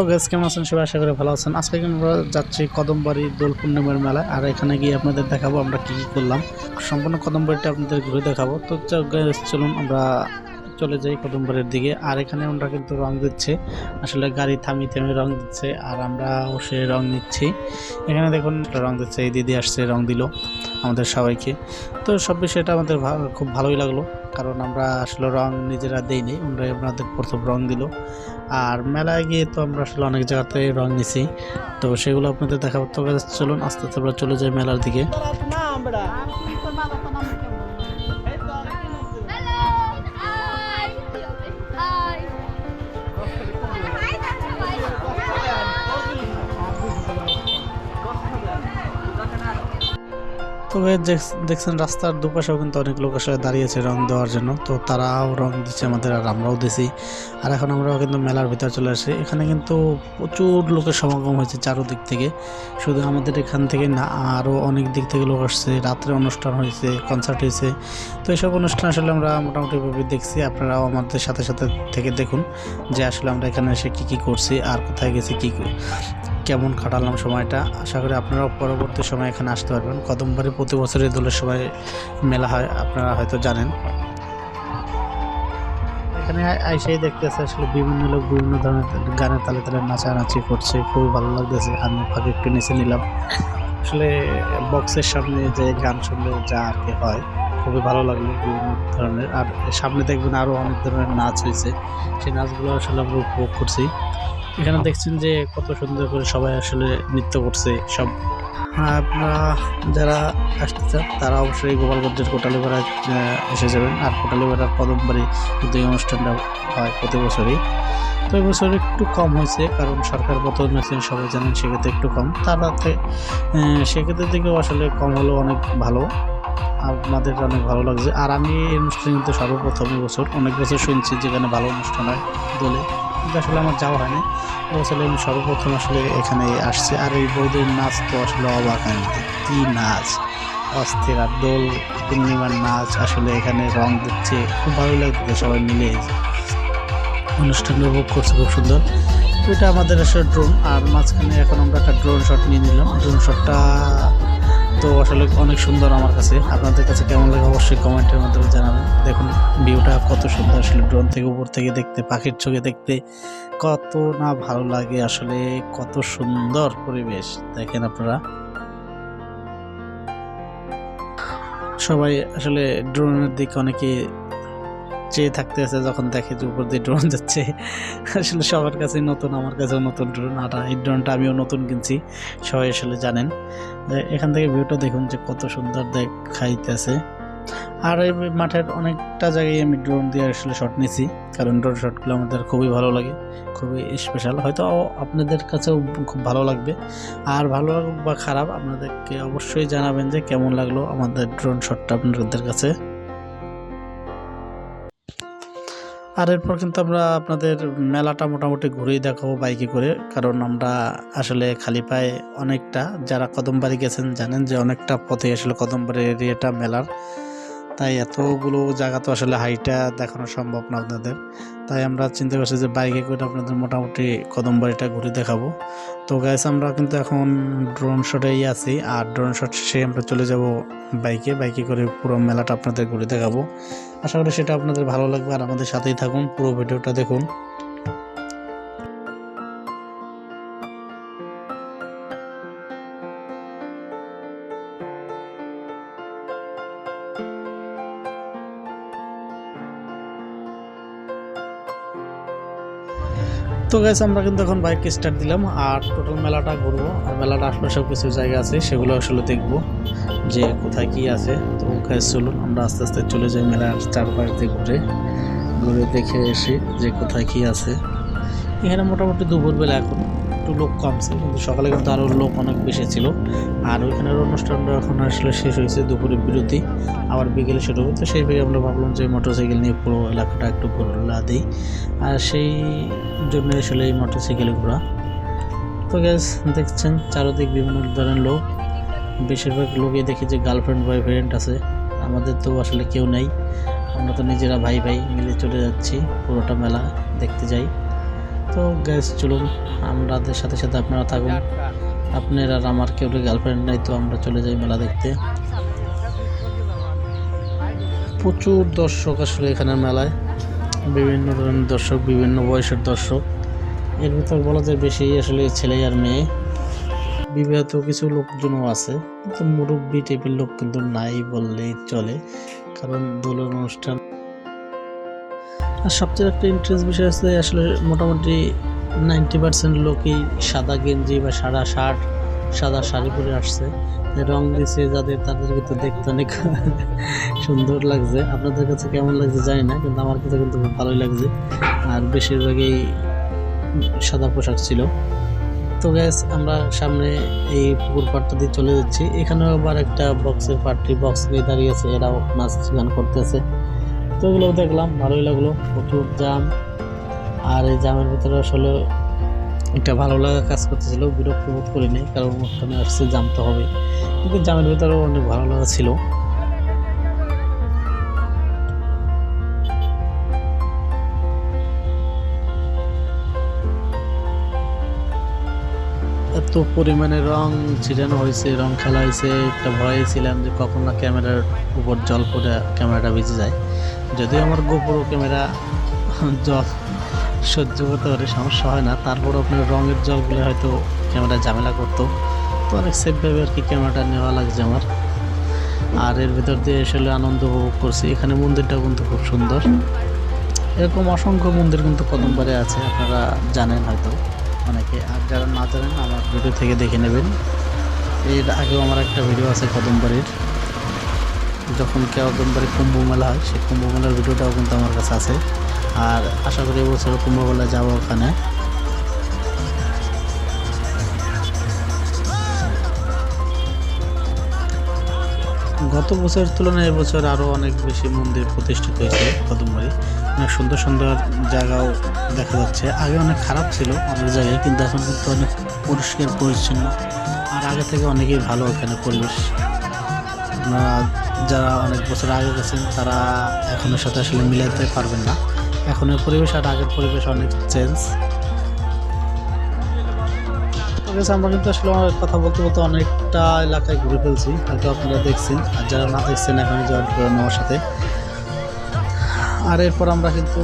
Hello gas কেমন আছেন? সবাই আশা করি ভালো আছেন। আজকে আমরা যাচ্ছি কদমবাড়ি দোল পূর্ণিমার মেলা আর এখানে গিয়ে আপনাদের দেখাবো আমরা কী কী করলাম। সম্পূর্ণ কদমবাড়িটা আপনাদের ঘুরে দেখাবো। তো চ- চলুন আমরা চলে যাই কদমবাড়ির দিকে। আর এখানে আমরা কিন্তু রং দিচ্ছে। আসলে গাড়ি থামি থামি রং দিচ্ছে। আর আমরাও সে রং নিচ্ছি। এখানে দেখুন রং দিচ্ছে। এই দিদি আসছে, রং দিল। আমাদের সবাইকে। তো সব বিষয়টা আমাদের খুব ভালোই লাগল। কারণ আমরা আসলে রং নিজেরা দেইনি, আমরা আপনাদের প্রথম রং দিল। আর মেলায় গিয়ে তো আমরা আসলে অনেক জায়গাতে রং নিছি। তো সেগুলো আপনাদের দেখাবো। তো চলুন, আস্তে আস্তে আমরা চলে যাই মেলার দিকে। Hi. তো guys, দেখ- দেখছেন রাস্তার দুপাশেও কিন্তু অনেক লোক আসলে দাঁড়িয়েছে রং দেওয়ার জন্য। তো তারাও রং দিচ্ছে আমাদের আর আমরাও দিছি। আর এখন আমরাও কিন্তু মেলার ভিতর চলে আসি এখানে কিন্তু প্রচুর লোকের সমাগম হয়েছে চারোদিক থেকে। শুধু আমাদের এখান থেকে না আরও অনেক দিক থেকে লোক আসছে। রাত্রে অনুষ্ঠান হয়েছে কনসার্ট হয়েছে। তো এইসব অনুষ্ঠান আসলে আমরা মোটামুটিভাবে দেখছি। আপনারাও আমাদের সাথে সাথে থেকে দেখুন যে আসলে আমরা এখানে এসে কী কী করছি আর কোথায় গেছি কী কেমন কাটালাম সময়টা, আশা করি আপনারাও পরবর্তী সময় এখানে আসতে পারবেন। কদমবাড়ি প্রতি বছরই দোলের সময় মেলা হয়, আপনারা হয়তো জানেন। এখানে আইসাই দেখতেছে আসলে বিভিন্ন লোক বিভিন্ন ধরনের গানের তালে তালে নাচানাচি করছে, খুবই ভালো লাগতেছে। আমি ফাঁকে একটু নিচে নিলাম। আসলে বক্সের সামনে যে গান শুনলে যা আর কি হয়, খুবই ভালো লাগল বিভিন্ন ধরনের। আর সামনে দেখবেন আরও অনেক ধরনের নাচ হয়েছে। সেই নাচগুলো আসলে আমরা উপভোগ করছি। এখানে দেখছেন যে কত সুন্দর করে সবাই আসলে নৃত্য করছে সব। হ্যাঁ, আপনারা যারা আসতে চান তারা অবশ্যই গোপালগঞ্জের কোটালিপাড়ায় আহ, এসে যাবেন। আর কোটালিপাড়ার কদমবাড়ি কিন্তু এই অনুষ্ঠানটা হয় প্রতি বছরই। তো এবছর একটু কম হয়েছে কারণ সরকার পতন হয়েছে সবাই জানেন সেক্ষেত্রে একটু কম। তারাতে সেক্ষেত্রে থেকেও আসলে কম হলেও অনেক ভালো। আমাদের অনেক ভালো লাগছে। আর আমি এই অনুষ্ঠানে কিন্তু সর্বপ্রথম এই বছর অনেক বছর শুনছি যেখানে ভালো অনুষ্ঠান হয় দোলে। আসলে আমার যাওয়া হয়নি। আসলে আমি সর্বপ্রথম আসলে এখানে আসছি। আর এই বৌদির নাচ তো আসলে অবাক আমি কি নাচ? অস্থির আর দোল পূর্ণিমার নাচ আসলে এখানে রং দিচ্ছে। খুব ভালো লাগছে সবাই মিলে। অনুষ্ঠান উপভোগ করছে খুব সুন্দর। এটা আমাদের আসলে ড্রোন আর মাঝখানে এখন আমরা একটা ড্রোন শট নিয়ে নিলাম। ড্রোন শটটা তো আসলে অনেক সুন্দর আমার কাছে। আপনাদের কাছে কেমন লাগে অবশ্যই কমেন্টের মাধ্যমে জানাবেন। দেখুন, ভিউটা কত সুন্দর আসলে ড্রোন থেকে উপর থেকে দেখতে, পাখির চোখে দেখতে। কত না ভালো লাগে আসলে, কত সুন্দর পরিবেশ। দেখেন আপনারা। সবাই আসলে ড্রোনের দিকে অনেকে চেয়ে থাকতে আছে যখন দেখে যে উপর দিয়ে ড্রোন যাচ্ছে। আসলে সবার কাছে নতুন, আমার কাছেও নতুন ড্রোন আর এই ড্রোনটা আমিও নতুন কিনছি, সবাই আসলে জানেন। এখান থেকে ভিউটা দেখুন যে কত সুন্দর দেখাইতেছে। আর এই মাঠের অনেকটা জায়গায় আমি ড্রোন দিয়ে আসলে শট নিয়েছি কারণ ড্রোন শটগুলো আমাদের খুবই ভালো লাগে, খুবই স্পেশাল হয়তো আপনাদের কাছেও খুব ভালো লাগবে। আর ভালো বা খারাপ, আপনাদেরকে অবশ্যই জানাবেন যে কেমন লাগল আমাদের ড্রোন শটটা আপনাদের কাছে। আর এরপর কিন্তু আমরা আপনাদের মেলাটা মোটামুটি ঘুরেই দেখাবো বাইকে করে। কারণ আমরা আসলে খালি পায়ে অনেকটা, যারা কদমবাড়ি গেছেন জানেন যে অনেকটা পথে আসলে কদমবাড়ি এরিয়াটা মেলার। তাই এতগুলো জায়গা তো আসলে হাইটা দেখানো সম্ভব না আপনাদের। তাই আমরা চিন্তা করছি যে বাইকে করে আপনাদের মোটামুটি কদমবাড়িটা ঘুরে দেখাবো। তো গাইস আমরা কিন্তু এখন ড্রোন শটেই আছি। আর ড্রোন শট শেষে আমরা চলে যাব বাইকে। বাইকে করে পুরো মেলাটা আপনাদের ঘুরে দেখাবো। আশা করি সেটা আপনাদের ভালো লাগবে। আর আমাদের সাথেই থাকুন। পুরো ভিডিওটা দেখুন। তো গেছে আমরা কিন্তু এখন বাইক স্টার্ট দিলাম আর টোটাল মেলাটা ঘুরবো। আর মেলাটা আসলে সব কিছু জায়গা আছে, সেগুলো আসলে দেখব যে কোথায় কি আছে। তো গ্যাস চলুন, আমরা আস্তে আস্তে চলে যাই মেলার চারপাশ দিয়ে ঘুরে। ঘুরে দেখে এসে যে কোথায় কি আছে। এখানে মোটামুটি দুপুরবেলা এখন। একটু লোক কমছে কিন্তু সকালে কিন্তু আরও লোক অনেক বেশি ছিল। আর ওইখানের অনুষ্ঠানটা এখন আসলে শেষ হয়েছে দুপুরের বিরতি, আবার বিকেলে শুরু হবে। তো সেই ভেবে আমরা ভাবলাম যে মোটরসাইকেল নিয়ে পুরো এলাকাটা একটু ঘোরা দিই। আর সেই জন্য আসলে এই মোটরসাইকেলে ঘোরা। তো গ্যাস দেখছেন, চারদিক বিভিন্ন ধরনের লোক। বেশিরভাগ লোকই দেখি যে গার্লফ্রেন্ড বয়ফ্রেন্ড আছে। আমাদের তো আসলে কেউ নেই। আমরা তো নিজেরা ভাই ভাই মিলে চলে যাচ্ছি, পুরোটা মেলা দেখতে যাই। তো গ্যাস চলুন আমাদের সাথে সাথে আপনারা থাকুন। আপনার আর আমার কেউ গার্লফ্রেন্ড নাই, তো আমরা চলে যাই মেলা দেখতে। প্রচুর দর্শক আসলে এখানে মেলায়। বিভিন্ন ধরনের দর্শক, বিভিন্ন বয়সের দর্শক। এর ভিতর বলা যায় বেশি আসলে ছেলে আর মেয়ে। বিবাহিত কিছু লোকজনও আছে। কিন্তু মুরব্বী টাইপের লোক কিন্তু নাই বললেই চলে। কারণ দোলের অনুষ্ঠান আর সবচেয়ে একটা ইন্টারেস্ট বিষয় আছে আসলে মোটামুটি নাইনটি পার্সেন্ট লোকই সাদা গেঞ্জি বা সাদা শার্ট সাদা শাড়ি পরে আসছে। রং দিছে যাদের তাদের কিন্তু দেখতে অনেক সুন্দর লাগছে। আপনাদের কাছে কেমন লাগছে জানি না, কিন্তু আমার কাছে কিন্তু খুব ভালোই লাগছে। আর বেশিরভাগই সাদা পোশাক ছিল। তো গ্যাস আমরা সামনে এই পুকুর পাড়টা দিয়ে চলে যাচ্ছি। এখানেও আবার একটা বক্সের পার্টি বক্স নিয়ে দাঁড়িয়েছে এরাও নাচ গান করতেছে। তো এগুলো দেখলাম, ভালোই লাগল, প্রচুর জাম আর এই জামের ভিতরে আসলে একটা ভালো লাগা কাজ করতেছিল, বিরক্ত বোধ করিনি, কারণ অনুষ্ঠানে আসছে জাম তো হবে কিন্তু জামের ভিতরেও অনেক ভালো লাগা ছিল। এত পরিমাণে রং ছিটানো হয়েছে, রং খেলা হয়েছে, একটা ভয়ে ছিলাম যে কখন না ক্যামেরার উপর জল পড়ে ক্যামেরাটা ভিজে যায়। যদিও আমার গোপুরো ক্যামেরা জল সহ্য করতে পারে, সমস্যা হয় না। তারপর আপনার রঙের জলগুলো হয়তো ক্যামেরা ঝামেলা করতো। তো অনেক সেফভাবে আর কি ক্যামেরাটা নেওয়া লাগছে আমার। আর এর ভিতর দিয়ে আসলে আনন্দ উপভোগ করছি। এখানে মন্দিরটাও কিন্তু খুব সুন্দর। এরকম অসংখ্য মন্দির কিন্তু কদমবারে আছে, আপনারা জানেন হয়তো। অনেকে আর যারা না জানেন, আমার ভিডিও থেকে দেখে নেবেন। এর আগেও আমার একটা ভিডিও আছে কদমবাড়ির যখন কদমবাড়ি কুম্ভ মেলা হয়, সেই কুম্ভ মেলার ভিডিওটাও কিন্তু আমার কাছে আছে। আর আশা করি এবছর কুম্ভ মেলায় যাব ওখানে। গত বছরের তুলনায় এবছর আরও অনেক বেশি মন্দির প্রতিষ্ঠিত হয়েছে কদমবাড়ি। অনেক সুন্দর সুন্দর জায়গাও দেখা যাচ্ছে। আগে অনেক খারাপ ছিল অনেক জায়গায়, কিন্তু এখন কিন্তু অনেক পরিষ্কার, পরিচ্ছন্ন। আর আগে থেকে অনেকেই ভালো এখানে পরিবেশ। আপনারা যারা অনেক বছর আগে গেছেন, তারা এখনের সাথে আসলে মিলাতে পারবেন না। এখনের পরিবেশ আর আগের পরিবেশ অনেক চেঞ্জ আমরা কিন্তু আসলে কথা বলতে বলতে অনেকটা এলাকায় ঘুরে ফেলছি, হয়তো আপনারা দেখছেন। আর যারা না দেখছেন এখন জয়েন করেন আমার সাথে। আর এরপর আমরা কিন্তু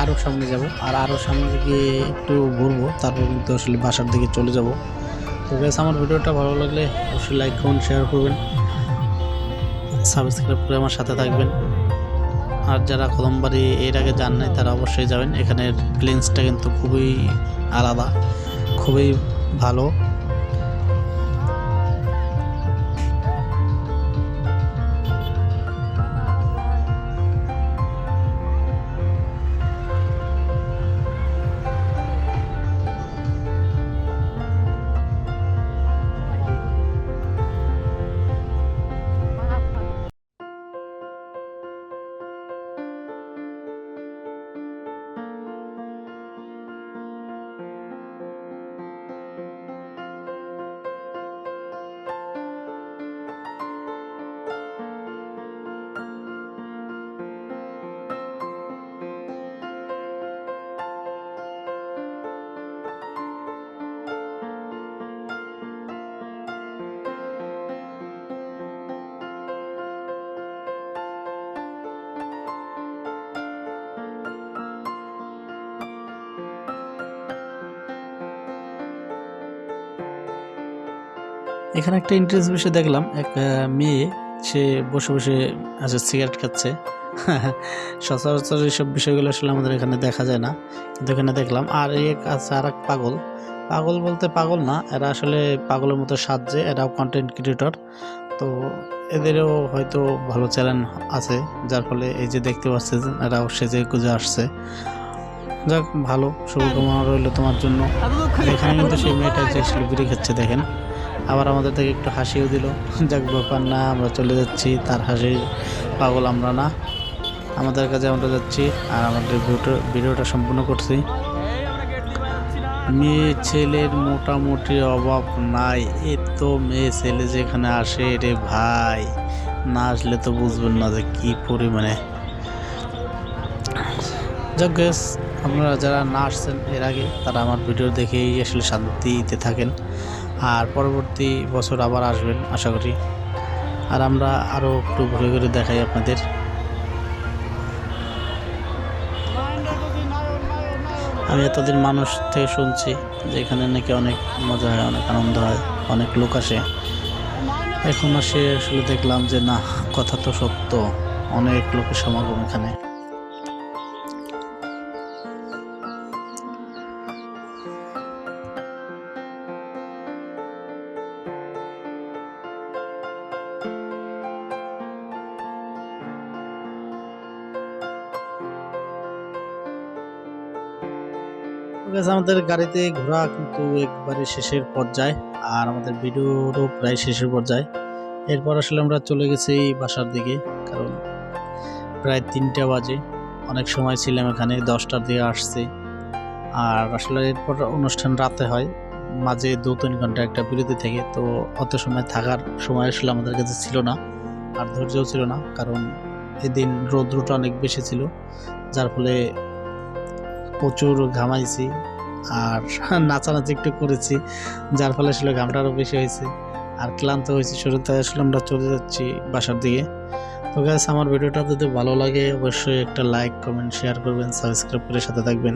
আরও সামনে যাব। আর আরও সামনে গিয়ে একটু ঘুরবো, তারপর কিন্তু আসলে বাসার দিকে চলে যাব। তো গ্যাস আমার ভিডিওটা ভালো লাগলে অবশ্যই লাইক করুন শেয়ার করবেন। সাবস্ক্রাইব করে আমার সাথে থাকবেন। আর যারা কদমবাড়ি এর আগে যান নাই, তারা অবশ্যই যাবেন। এখানের প্লেন্সটা কিন্তু খুবই আলাদা, খুবই ভালো। এখানে একটা ইন্টারেস্ট বিষয় দেখলাম। এক মেয়ে, সে বসে বসে আছে সিগারেট খাচ্ছে। সচরাচর এইসব বিষয়গুলো আসলে আমাদের এখানে দেখা যায় না। কিন্তু এখানে দেখলাম, আর এক আছে আর পাগল। পাগল বলতে পাগল না, এরা আসলে পাগলের মতো সাজছে, এরাও কন্টেন্ট ক্রিয়েটর তো এদেরও হয়তো ভালো চ্যানেল আছে, যার ফলে এই যে দেখতে পাচ্ছে এরাও সেজে গুজে আসছে। যাক, ভালো, শুভকামনা রইল তোমার জন্য। এখানে কিন্তু সেই মেয়েটা যে বিড়ি খাচ্ছে, দেখেন। আবার আমাদের থেকে একটু হাসিও দিল। যাক, ব্যাপার না, আমরা চলে যাচ্ছি, তার হাসির পাগল আমরা না। আমাদের কাছে আমরা যাচ্ছি আর আমাদের ভিডিওটা সম্পূর্ণ করছি। মেয়ে ছেলের মোটামুটি অভাব নাই, এ তো মেয়ে ছেলে যেখানে আসে রে ভাই। না আসলে তো বুঝবেন না যে কি পরিমাণে। যাক গ্যাস আপনারা যারা না আসছেন এর আগে, তারা আমার ভিডিও দেখেই আসলে শান্তিতে থাকেন। আর পরবর্তী বছর আবার আসবেন, আশা করি। আর আমরা আরও একটু ঘুরে ঘুরে দেখাই আপনাদের। আমি এতদিন মানুষ থেকে শুনছি যে এখানে নাকি অনেক মজা হয়, অনেক আনন্দ হয়, অনেক লোক আসে। এখন আসে আসলে দেখলাম যে না, কথা তো সত্য, অনেক লোকের সমাগম এখানে। আমাদের গাড়িতে ঘোরা কিন্তু একবারে শেষের পর্যায়ে, আর আমাদের ভিডিওরও প্রায় শেষের পর্যায়ে। এরপর আসলে আমরা চলে গেছি বাসার দিকে, কারণ প্রায় তিনটা বাজে। অনেক সময় ছিলাম এখানে, দশটার দিকে আসছি। আর আসলে এরপর অনুষ্ঠান রাতে হয়, মাঝে দু তিন ঘণ্টা একটা বিরতি থেকে, তো অত সময় থাকার সময় আসলে আমাদের কাছে ছিল না, আর ধৈর্যও ছিল না, কারণ এদিন রৌদ্রটা অনেক বেশি ছিল, যার ফলে প্রচুর ঘামাইছি আর নাচানাচি একটু করেছি, যার ফলে আসলে ঘামটা আরও বেশি হয়েছে। আর ক্লান্ত হয়েছি শুরুতে আসলে আমরা চলে যাচ্ছি বাসার দিকে। তো গাছ আমার ভিডিওটা যদি ভালো লাগে, অবশ্যই একটা লাইক কমেন্ট শেয়ার করবেন সাবস্ক্রাইব করে সাথে থাকবেন।